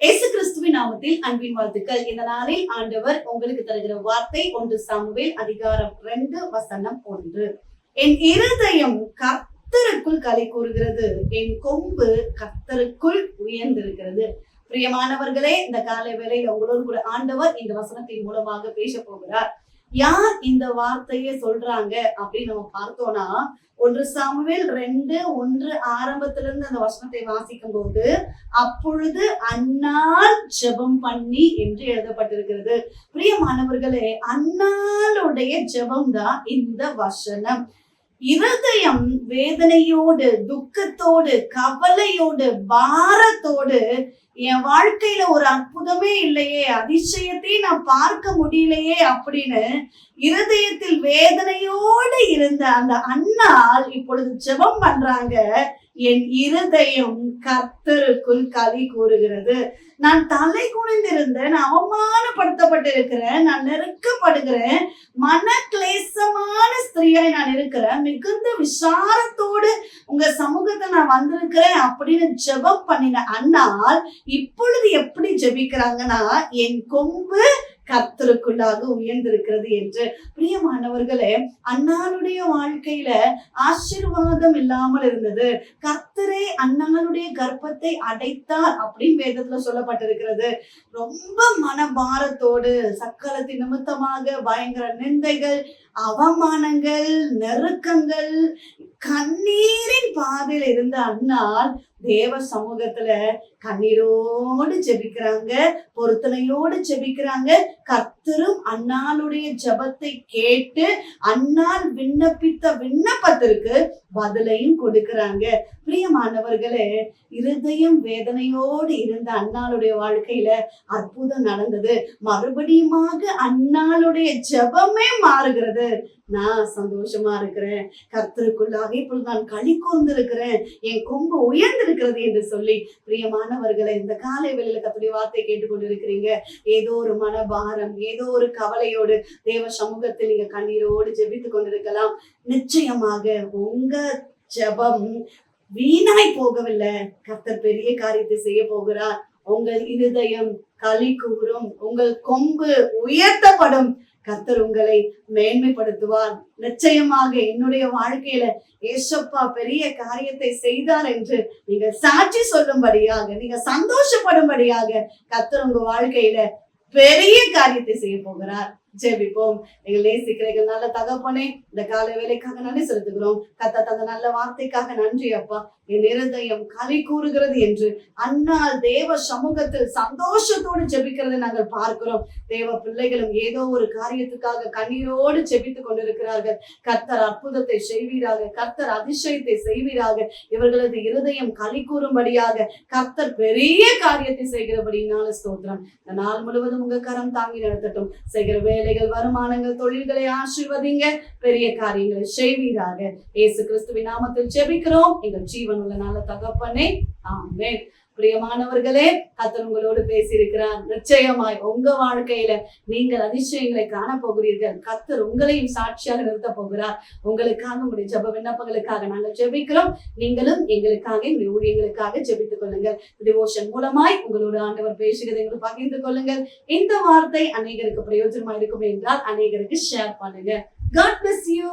இயேசு கிறிஸ்துவின் நாமத்தில் அன்பின் வாழ்த்துக்கள். இந்த நாளில் ஆண்டவர் உங்களுக்கு தருகிற வார்த்தை ஒன்று சாமுவேல் அதிகாரம் ரெண்டு வசனம் ஒன்று. என் இருதயம் கத்தருக்குள் கலை கூறுகிறது என் கொம்பு கத்தருக்குள் உயர்ந்திருக்கிறது. பிரியமானவர்களே இந்த காலை வேளையில உங்களோடு கூட ஆண்டவர் இந்த வசனத்தின் மூலமாக பேச போகிறார். யார் இந்த வார்த்தையை சொல்றாங்க அப்படின்னு நம்ம பார்த்தோம்னா ஒன்று சமுவேல் ரெண்டு ஒன்று ஆரம்பத்திலிருந்து அந்த வசனத்தை வாசிக்கும் போது அப்பொழுது அன்னால் ஜெபம் பண்ணி என்று எழுதப்பட்டிருக்கிறது. பிரியமானவர்களே அன்னாளுடைய ஜெபம் தான் இந்த வசனம். இருதயம் வேதனையோடு துக்கத்தோடு கவலையோடு பாரத்தோடு என் வாழ்க்கையில ஒரு அற்புதமே இல்லையே அதிசயத்தை நான் பார்க்க முடியலையே அப்படின்னு இருதயத்தில் வேதனையோடு இருந்த அந்த அண்ணால் இப்பொழுது ஜெபம் பண்றாங்க. என் இருதயம் கர்த்தருக்குள் களி கூறுகிறது. நான் தலை குனிந்திருந்தேன் நான் அவமானப்படுத்தப்பட்டிருக்கிறேன் நான் நெருக்கப்படுகிறேன் மன கிளேசமான ஸ்திரீயாய் நான் இருக்கிறேன் மிகுந்த விசாரத்தோடு உங்க சமூகத்தை நான் வந்திருக்கிறேன் அப்படின்னு ஜெபம் பண்ணின அண்ணால் இப்பொழுது எப்படி ஜெபிக்கிறாங்கன்னா என் கொம்பு கர்த்தருக்குள்ளாக உயர்ந்திருக்கிறது என்று. பிரியமானவர்களே அண்ணாளுடைய வாழ்க்கையில ஆசீர்வாதம் இல்லாமல் இருந்தது. கர்த்தரே அண்ணாளுடைய கர்ப்பத்தை அடைத்தார் அப்படின்னு வேதத்துல சொல்லப்பட்டிருக்கிறது. ரொம்ப மனபாரத்தோடு சக்கரத்தின் நிமித்தமாக பயங்கர நிந்தைகள் அவமானங்கள் நெருக்கங்கள் கண்ணீரின் பாதையில் இருந்த அண்ணால் தேவ சமூகத்துல கண்ணீரோடு ஜெபிக்கிறாங்க பொருத்தனையோடு ஜெபிக்கிறாங்க. கர்த்தரும் அண்ணாளுடைய ஜெபத்தை கேட்டு அண்ணால் விண்ணப்பித்த விண்ணப்பத்திற்கு பதிலையும் கொடுக்கிறாங்க. பிரியமானவர்களே இருதயம் வேதனையோடு இருந்த அண்ணாளுடைய வாழ்க்கையில அற்புதம் நடந்தது. மறுபடியுமாக அண்ணாளுடைய ஜெபமே மாறுகிறது. நான் சந்தோஷமா இருக்கிறேன். கர்த்தருக்குள்ளாக இப்பொழுது நான் களி கூர்ந்து இருக்கிறேன் என் கொம்பு இருக்கிறது என்று சொல்லி பிரியமானவர்களை இந்த காலை வேளையில கத்துடைய வார்த்தை கேட்டுக்கொண்டிருக்கிறீங்க. ஏதோ ஒரு மனபாரம் ஏதோ ஒரு கவலையோடு தேவ சமூகத்தில் நீங்க கண்ணீரோடு ஜெபித்து கொண்டிருக்கலாம். நிச்சயமாக உங்க ஜெபம் வீணாய் போகவில்லை. கர்த்தர் பெரிய காரியத்தை செய்ய போகிறார். உங்கள் இருதயம் களி கூறும் உங்கள் கொம்பு உயர்த்தப்படும் கத்தர் உங்களை மேன்மைப்படுத்துவார். நிச்சயமாக என்னுடைய வாழ்க்கையில ஏசப்பா பெரிய காரியத்தை செய்தார் என்று நீங்க சாட்சி சொல்லும்படியாக நீங்க சந்தோஷப்படும்படியாக கத்தர் உங்க வாழ்க்கையில பெரிய காரியத்தை செய்ய போகிறார். ஜெபிப்போம். எங்கள் நேசிக்கிறீர்கள் நல்ல தகப்பனே இந்த காலை வேலைக்காக நன்றி செலுத்துகிறோம். கத்த தந்த நல்ல வார்த்தைக்காக நன்றி அப்பா. என் இருதயம் கலி கூறுகிறது என்று அண்ணா தேவ சமூகத்தில் சந்தோஷத்தோடு ஜெபிக்கிறதை நாங்கள் பார்க்கிறோம். தேவ பிள்ளைகளும் ஏதோ ஒரு காரியத்துக்காக கண்ணீரோடு ஜெபித்துக் கொண்டிருக்கிறார்கள். கர்த்தர் அற்புதத்தை செய்வீராக கர்த்தர் அதிசயத்தை செய்வீராக. இவர்களது இருதயம் கலி கூறும்படியாக கர்த்தர் பெரிய காரியத்தை செய்கிறபடினால ஸ்தோத்திரம். நாள் முழுவதும் உங்க கரம் தாங்கி நடத்தட்டும் செய்கிற வேலைகள் வருமானங்கள் தொழில்களை ஆசீர்வதிங்க. பெரிய காரியங்களை செய்வீராக. இயேசு கிறிஸ்துவின் நாமத்தில் ஜெபிக்கிறோம். எங்கள் ஜீவன் உள்ள நல்ல தகப்பனே ஆமென். பிரியமானவர்களே கத்தர் உங்களோடு பேசியிருக்கிறார். நிச்சயமாய் உங்க வாழ்க்கையில நீங்கள் அதிசயங்களை காண போகிறீர்கள் கத்தர் உங்களையும் சாட்சியாக நிறுத்த போகிறார். உங்களுக்காக உங்களுடைய ஜெப விண்ணப்பங்களுக்காக நாங்கள் ஜெபிக்கிறோம். நீங்களும் எங்களுக்காக எங்களுடைய ஊழியங்களுக்காக ஜெபித்துக் கொள்ளுங்கள். டிவோஷன் மூலமாய் உங்களோட ஆண்டவர் பேசுகிறதை எங்களுக்கு பகிர்ந்து கொள்ளுங்கள். இந்த வார்த்தை அநேகருக்கு பிரயோஜனமா இருக்கும் என்றால் அநேகருக்கு ஷேர் பண்ணுங்க. God bless you